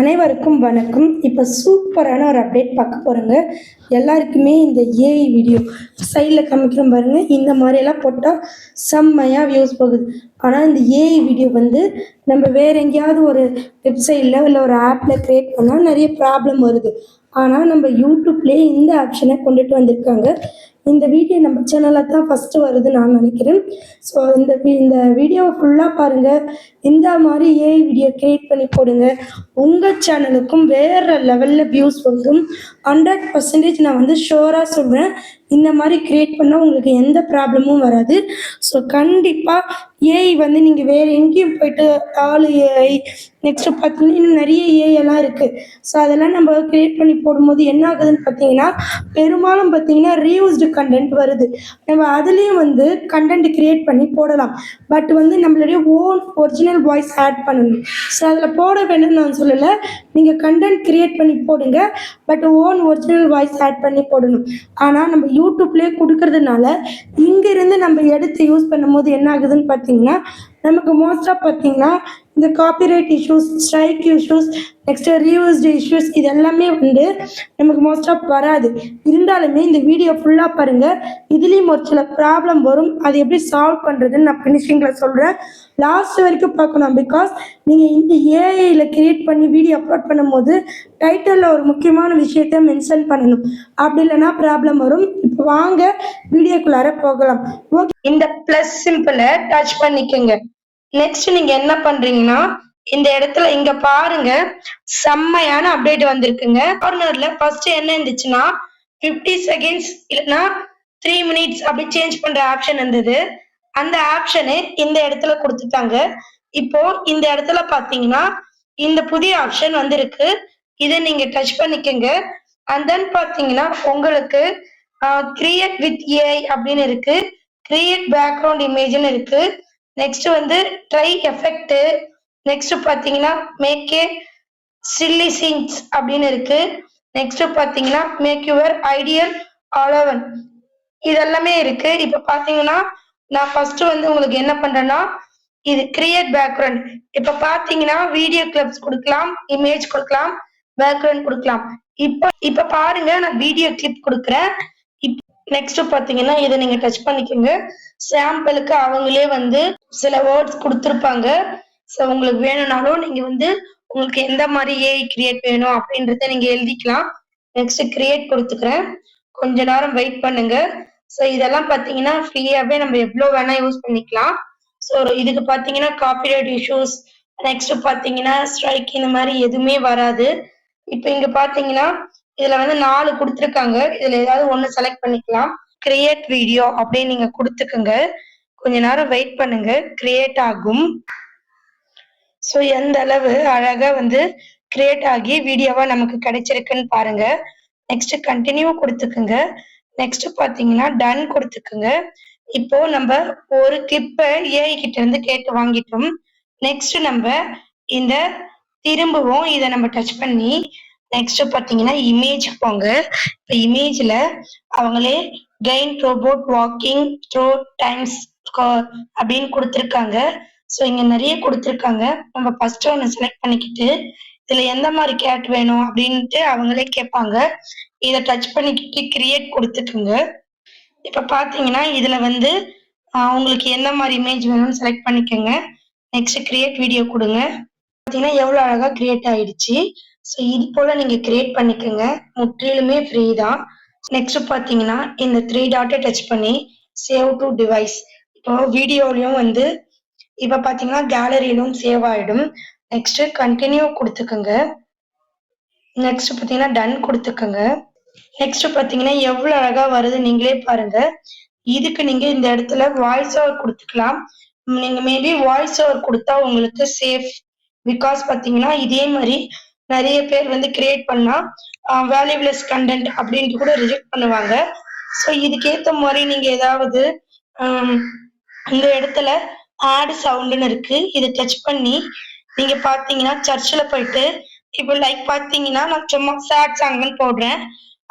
அனைவருக்கும் வணக்கம். இப்போ சூப்பரான ஒரு அப்டேட் பார்க்க போகிறோங்க எல்லாருக்குமே இந்த ஏஐ வீடியோ சைடில் காமிக்கிறோம் பாருங்கள் இந்த மாதிரியெல்லாம் போட்டால் செம்மையாக வியூஸ் போகுது. ஆனால் இந்த ஏஐ வீடியோ வந்து நம்ம வேறு எங்கேயாவது ஒரு வெப்சைட்டில் இல்லை ஒரு ஆப்பில் க்ரியேட் பண்ணால் நிறைய ப்ராப்ளம் வருது. ஆனால் நம்ம யூடியூப்லேயே இந்த ஆப்ஷனை கொண்டுட்டு வந்திருக்காங்க. இந்த வீடியோ நம்ம சேனலில் தான் ஃபஸ்ட்டு வருது நான் நினைக்கிறேன். ஸோ இந்த இந்த வீடியோவை ஃபுல்லாக பாருங்கள் இந்த மாதிரி ஏஐ வீடியோ க்ரியேட் பண்ணி போடுங்க. உங்கள் சேனலுக்கும் வேறு லெவலில் வியூஸ் வரும். ஹண்ட்ரட் பர்சன்டேஜ் நான் வந்து ஷோராக சொல்கிறேன் இந்த மாதிரி க்ரியேட் பண்ணால் உங்களுக்கு எந்த ப்ராப்ளமும் வராது. ஸோ கண்டிப்பாக ஏஐ வந்து நீங்கள் வேறு எங்கேயும் போயிட்டு ஆளு ஏஐ நெக்ஸ்ட்டு பார்த்தீங்கன்னா இன்னும் நிறைய ஏஐ எல்லாம் இருக்குது ஸோ அதெல்லாம் நம்ம க்ரியேட் பண்ணி போடும்போது என்ன ஆகுதுன்னு பார்த்தீங்கன்னா பெரும்பாலும் பார்த்தீங்கன்னா ரீயூஸ்டு கண்டென்ட் வருது. நம்ம அதுலேயும் வந்து கண்டென்ட் க்ரியேட் பண்ணி போடலாம். பட் வந்து நம்மளுடைய ஓன் ஒரிஜினல் வாய்ஸ் ஆட் பண்ணணும். ஸோ அதில் போட வேணும்னு நான் சொல்லலை. நீங்கள் கண்டென்ட் க்ரியேட் பண்ணி போடுங்க. But own original voice add பண்ணி போடணும். ஆனால் நம்ம யூடியூப்லேயே கொடுக்கறதுனால இங்கேருந்து நம்ம எடுத்து யூஸ் பண்ணும்போது என்ன ஆகுதுன்னு பார்த்தீங்கன்னா நமக்கு மோஸ்ட்டாக பார்த்தீங்கன்னா இந்த copyright issues strike issues next reused issues இது எல்லாமே வந்து நமக்கு மோஸ்ட்டாக வராது. இருந்தாலுமே இந்த வீடியோ ஃபுல்லாக பாருங்கள் இதுலேயும் ஒரு சில ப்ராப்ளம் வரும். அது எப்படி சால்வ் பண்ணுறதுன்னு நான் ஃபினிஷிங்கில் சொல்கிறேன் லாஸ்ட் வரைக்கும் பார்க்கணும் பிகாஸ் நீங்கள் இந்த ஏஐயில் கிரியேட் பண்ணி வீடியோ அப்லோட் பண்ணும்போது டைட்டிலில் ஒரு முக்கியமான விஷயத்த மென்ஷன் பண்ணணும். அப்படி இல்லைன்னா ப்ராப்ளம் வரும். இப்போ வாங்க வீடியோக்குள்ளார போகலாம். ஓகே இந்த ப்ளஸ் சிம்பிளை டச் பண்ணிக்கோங்க. நெக்ஸ்ட் நீங்க என்ன பண்றீங்கன்னா இந்த இடத்துல இங்க பாருங்க. செம்மையான அப்டேட் வந்திருக்குங்க. கார்னர்ல ஃபர்ஸ்ட் என்ன இருந்துச்சுன்னா 50 செகண்ட்ஸ் இல்லைன்னா த்ரீ மினிட்ஸ் அப்படி சேஞ்ச் பண்ற ஆப்ஷன் இருந்தது. அந்த ஆப்ஷனு இந்த இடத்துல கொடுத்துட்டாங்க. இப்போ இந்த இடத்துல பாத்தீங்கன்னா இந்த புதிய ஆப்ஷன் வந்திருக்கு. இதை நீங்க டச் பண்ணிக்கோங்க. அண்ட் தென் பாத்தீங்கன்னா உங்களுக்கு கிரியேட் வித் ஏஐ அப்படின்னு இருக்கு. கிரியேட் பேக்ரவுண்ட் இமேஜ்னு இருக்கு. நெக்ஸ்ட் வந்து ட்ரை எஃபெக்ட் நெக்ஸ்ட் பாத்தீங்கன்னா மேக்கே சில்லி சீன்ஸ் அப்படின்னு இருக்கு. நெக்ஸ்ட் பாத்தீங்கன்னா மேக் யுவர் ஐடியல் அலவன் இதெல்லாமே இருக்கு. இப்ப பாத்தீங்கன்னா நான் ஃபர்ஸ்ட் வந்து உங்களுக்கு என்ன பண்றேன்னா இது கிரியேட் பேக்ரவுண்ட் இப்ப பாத்தீங்கன்னா வீடியோ கிளிப்ஸ் கொடுக்கலாம் இமேஜ் கொடுக்கலாம் பேக்ரவுண்ட் கொடுக்கலாம். இப்ப இப்ப பாருங்க நான் வீடியோ கிளிப் கொடுக்குறேன். நெக்ஸ்ட் பாத்தீங்கன்னா இதை நீங்க டச் பண்ணிக்கோங்க. சாம்பிளுக்கு அவங்களே வந்து சில வேர்ட்ஸ் கொடுத்துருப்பாங்க. ஸோ உங்களுக்கு வேணும்னாலும் நீங்க வந்து உங்களுக்கு எந்த மாதிரி ஏஐ கிரியேட் வேணும் அப்படின்றத நீங்க எழுதிக்கலாம். நெக்ஸ்ட் கிரியேட் கொடுத்துக்கிறேன். கொஞ்ச நேரம் வெயிட் பண்ணுங்க. ஸோ இதெல்லாம் பாத்தீங்கன்னா ஃப்ரீயாவே நம்ம எவ்வளோ வேணா யூஸ் பண்ணிக்கலாம். ஸோ இதுக்கு பாத்தீங்கன்னா காப்பிரைட் இஷ்யூஸ் நெக்ஸ்ட் பாத்தீங்கன்னா ஸ்ட்ரைக் இந்த மாதிரி எதுவுமே வராது. இப்போ இங்க பாத்தீங்கன்னா இதுல வந்து நாலு கொடுத்துருக்காங்க. இதுல ஏதாவது ஒண்ணு செலக்ட் பண்ணிக்கலாம். கிரியேட் வீடியோ அப்படின்னு நீங்க கொடுத்துக்கோங்க. கொஞ்ச நேரம் வெயிட் பண்ணுங்க. கிரியேட் ஆகும். ஸோ எந்த அளவு அழகா வந்து கிரியேட் ஆகி வீடியோவா நமக்கு கிடைச்சிருக்குன்னு பாருங்க. நெக்ஸ்ட் கண்டினியூ கொடுத்துக்குங்க. நெக்ஸ்ட் பாத்தீங்கன்னா டன் கொடுத்துக்குங்க. இப்போ நம்ம ஒரு கிளிப்பை ஏஐ கிட்ட இருந்து கேட்டு வாங்கிட்டோம். நெக்ஸ்ட் நம்ம இந்த திரும்பவும் இதை நம்ம டச் பண்ணி நெக்ஸ்ட் பாத்தீங்கன்னா இமேஜ் போங்க. இப்போ இமேஜ்ல அவங்களே கெயின் ரோபோட் வாக்கிங் த்ரோ டைம்ஸ் அப்படின்னு கொடுத்துருக்காங்க. ஸோ இங்க நிறைய கொடுத்துருக்காங்க. நம்ம ஃபர்ஸ்ட் ஒன்று செலக்ட் பண்ணிக்கிட்டு இதுல எந்த மாதிரி கேட் வேணும் அப்படின்ட்டு அவங்களே கேட்பாங்க. இதை டச் பண்ணிக்கிட்டு கிரியேட் கொடுத்துக்கோங்க. இப்ப பாத்தீங்கன்னா இதுல வந்து உங்களுக்கு எந்த மாதிரி இமேஜ் வேணும்னு செலக்ட் பண்ணிக்கோங்க. நெக்ஸ்ட் கிரியேட் வீடியோ கொடுங்க. பாத்தீங்கன்னா எவ்வளோ அழகா கிரியேட் ஆயிடுச்சு. ஸோ இது போல நீங்க கிரியேட் பண்ணிக்கோங்க. முற்றிலுமே ஃப்ரீ தான். நெக்ஸ்ட் பார்த்தீங்கன்னா இந்த த்ரீ டாட்டை டச் பண்ணி சேவ் டு டிவைஸ் இப்போ வீடியோலையும் வந்து இப்போ பார்த்தீங்கன்னா கேலரியிலும் சேவ் ஆகிடும் நெக்ஸ்ட் கண்டினியூ கொடுத்துக்கோங்க. நெக்ஸ்ட் பாத்தீங்கன்னா டன் கொடுத்துக்கோங்க. நெக்ஸ்ட் பார்த்தீங்கன்னா எவ்வளோ அழகா வருது நீங்களே பாருங்க. இதுக்கு நீங்கள் இந்த இடத்துல வாய்ஸ் ஓவர் கொடுத்துக்கலாம். நீங்கள் மேபி வாய்ஸ் ஓவர் கொடுத்தா உங்களுக்கு சேஃப் பிகாஸ் பார்த்தீங்கன்னா இதே மாதிரி நிறைய பேர் வந்து கிரியேட் பண்ணா வேல்யூபிளஸ் கண்டென்ட் அப்படின்ட்டு கூட ரிஜெக்ட் பண்ணுவாங்க. ஸோ இதுக்கேத்த மாதிரி நீங்க ஏதாவது இந்த இடத்துல ஆடு சவுண்டுன்னு இருக்கு இதை டச் பண்ணி நீங்க பாத்தீங்கன்னா சர்ச்சில் போயிட்டு இப்போ லைக் பாத்தீங்கன்னா நான் சும்மா சேட் சாங்னு போடுறேன்.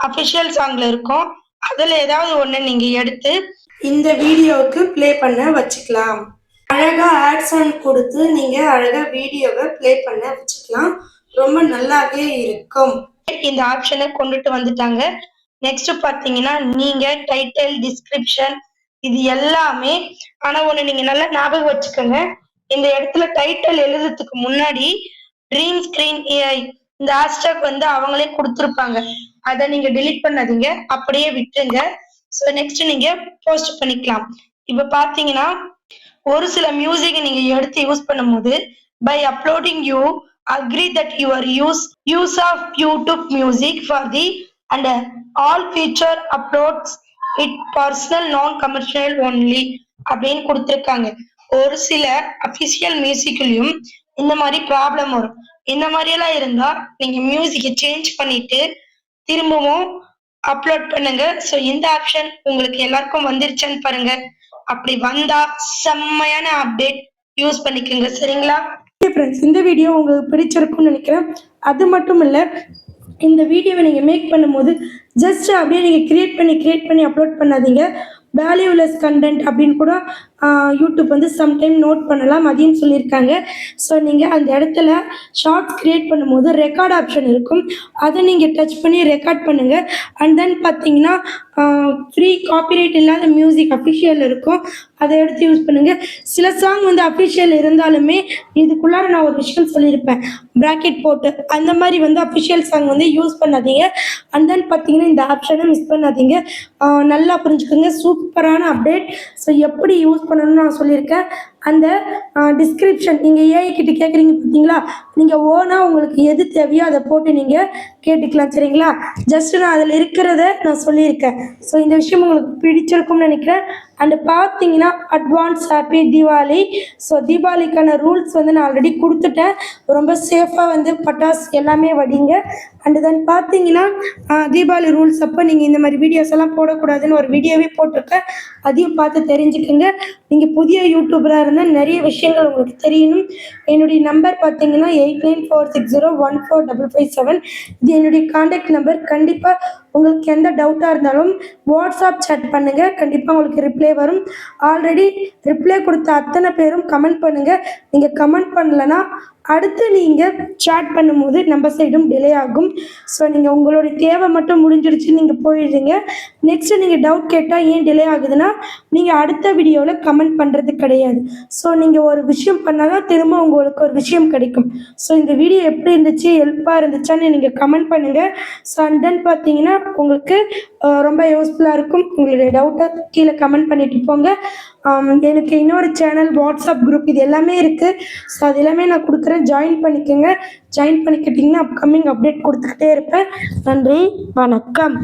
அஃபிஷியல் சாங்ல இருக்கும். அதுல ஏதாவது ஒண்ணு நீங்க எடுத்து இந்த வீடியோவுக்கு ப்ளே பண்ண வச்சுக்கலாம். அழகா ஆட் சவுண்ட் கொடுத்து நீங்க அழகா வீடியோவை ப்ளே பண்ண வச்சுக்கலாம். ரொம்ப நல்லாவே இருக்கும். இந்த ஆப்ஷனை கொண்டுட்டு வந்துட்டாங்க. நெக்ஸ்ட் பாத்தீங்கன்னா நீங்க டைட்டில் டிஸ்கிரிப்ஷன் இது எல்லாமே ஆனா ஒண்ணு நீங்க நல்லா ஞாபகம் வச்சுக்கோங்க. இந்த இடத்துல டைட்டில் எழுதுறதுக்கு முன்னாடி ட்ரீம் ஸ்கிரீன் ஏஐ இந்த ஹேஷ்டாக் வந்து அவங்களே கொடுத்துருப்பாங்க. அதை நீங்க delete பண்ணாதீங்க அப்படியே விட்டுருங்க. ஸோ நெக்ஸ்ட் நீங்க போஸ்ட் பண்ணிக்கலாம். இப்ப பாத்தீங்கன்னா ஒரு சில மியூசிக் நீங்க எடுத்து யூஸ் பண்ணும்போது by uploading you agree that use use use of YouTube music for the and all feature uploads it personal non commercial only அப்படின்னு கொடுத்துருக்காங்க. ஒரு சில அபிஷியல் மியூசிக்லயும் இந்த மாதிரி ப்ராப்ளம் வரும். இந்த மாதிரி எல்லாம் இருந்தா நீங்க மியூசிக்கை சேஞ்ச் பண்ணிட்டு திரும்பவும் அப்லோட் பண்ணுங்க. ஸோ இந்த ஆப்ஷன் உங்களுக்கு எல்லாருக்கும் வந்துருச்சுன்னு பாருங்க. அப்படி வந்தா செம்மையான அப்டேட் யூஸ் பண்ணிக்கோங்க. சரிங்களா? ஃப்ரெண்ட்ஸ் இந்த வீடியோ உங்களுக்கு பிடிச்சிருக்கும்னு நினைக்கிறேன். அது மட்டும் இல்லை இந்த வீடியோவை நீங்கள் மேக் பண்ணும்போது ஜஸ்ட் அப்படியே நீங்கள் கிரியேட் பண்ணி கிரியேட் பண்ணி அப்லோட் பண்ணாதீங்க. வேல்யூலெஸ் கண்டென்ட் அப்படின்னு கூட யூடியூப் வந்து சம்டைம் நோட் பண்ணலாம் அதையும் சொல்லியிருக்காங்க. ஸோ நீங்கள் அந்த இடத்துல ஷார்ட்ஸ் க்ரியேட் பண்ணும்போது ரெக்கார்ட் ஆப்ஷன் இருக்கும். அதை நீங்கள் டச் பண்ணி ரெக்கார்ட் பண்ணுங்கள் அண்ட் தென் பார்த்தீங்கன்னா ஃப்ரீ காப்பிரைட் இல்லாத மியூசிக் அஃபிஷியல் இருக்கும். அதை எடுத்து யூஸ் பண்ணுங்கள் சில சாங் வந்து அஃபிஷியல் இருந்தாலுமே இதுக்குள்ளார நான் ஒரு விஷயம் சொல்லியிருப்பேன். ப்ராக்கெட் போட்டு. அந்த மாதிரி வந்து அஃபிஷியல் சாங் வந்து யூஸ் பண்ணாதீங்க. அண்ட் தென் பார்த்தீங்கன்னா இந்த ஆப்ஷனை மிஸ் பண்ணாதீங்க. நல்லா புரிஞ்சுக்கோங்க. சூப்பரான அப்டேட் ஸோ எப்படி யூஸ் பண்ணணும்னு நான் சொல்லியிருக்கேன். அந்த டிஸ்கிரிப்ஷன் நீங்கள் ஏஐ கிட்ட கேட்குறீங்க பார்த்தீங்களா நீங்கள் ஓனாக உங்களுக்கு எது தேவையோ அதை போட்டு நீங்கள் கேட்டுக்கலாம் சரிங்களா? ஜஸ்ட் நான் அதில் இருக்கிறத நான் சொல்லியிருக்கேன். ஸோ இந்த விஷயம் உங்களுக்கு பிடிச்சிருக்கும்னு நினைக்கிறேன். அண்டு பார்த்தீங்கன்னா அட்வான்ஸ் ஹாப்பி தீபாவளி ஸோ தீபாவளிக்கான ரூல்ஸ் வந்து நான் ஆல்ரெடி கொடுத்துட்டேன். ரொம்ப சேஃபாக வந்து பட்டாஸ் எல்லாமே வடிங்க. அண்டு தென் பார்த்தீங்கன்னா தீபாவளி ரூல்ஸ் அப்போ நீங்கள் இந்த மாதிரி வீடியோஸ் எல்லாம் போடக்கூடாதுன்னு ஒரு வீடியோவே போட்டிருக்கேன். அதையும் பார்த்து தெரிஞ்சுக்கோங்க. நீங்கள் புதிய யூடியூபராக இருந்தால் நிறைய விஷயங்கள் உங்களுக்கு தெரியணும். என்னுடைய நம்பர் பார்த்தீங்கன்னா eight nine four six zero one four double five seven இது என்னுடைய காண்டாக்ட் நம்பர் கண்டிப்பாக உங்களுக்கு எந்த டவுட்டாக இருந்தாலும் வாட்ஸ்அப் சேட் பண்ணுங்கள் கண்டிப்பாக உங்களுக்கு ரிப்ளை வரும். ஆல்ரெடி ரிப்ளை கொடுத்த அத்தனை பேரும் கமெண்ட் பண்ணுங்கள் நீங்கள் கமெண்ட் பண்ணலன்னா அடுத்து நீங்கள் சேட் பண்ணும்போது நம்ம சைடும் டிலே ஆகும். ஸோ நீங்கள் உங்களுடைய தேவை மட்டும் முடிஞ்சிருச்சு நீங்கள் போயிடுறீங்க. நெக்ஸ்ட்டு நீங்கள் டவுட் கேட்டால் ஏன் டிலே ஆகுதுன்னா நீங்கள் அடுத்த வீடியோவில் கமெண்ட் பண்ணுறது கிடையாது. ஸோ நீங்கள் ஒரு விஷயம் பண்ணால் தான் திரும்ப உங்களுக்கு ஒரு விஷயம் கிடைக்கும். ஸோ இந்த வீடியோ எப்படி இருந்துச்சு ஹெல்ப்பாக இருந்துச்சான்னு நீங்கள் கமெண்ட் பண்ணுங்கள் ஸோ அண்ட் தென் பார்த்தீங்கன்னா உங்களுக்கு ரொம்ப யூஸ்ஃபுல்லாக இருக்கும். உங்களுடைய டவுட்டை கீழே கமெண்ட் பண்ணிட்டு போங்க. எனக்கு இன்னொரு சேனல் வாட்ஸ்அப் குரூப் இது எல்லாமே இருக்குது ஸோ அது எல்லாமே நான் கொடுக்குறேன். ஜாயின் பண்ணிக்கோங்க. ஜாயின் பண்ணிக்கிட்டிங்கன்னா அப்கமிங் அப்டேட் கொடுத்துக்கிட்டே இருப்பேன். நன்றி. வணக்கம்.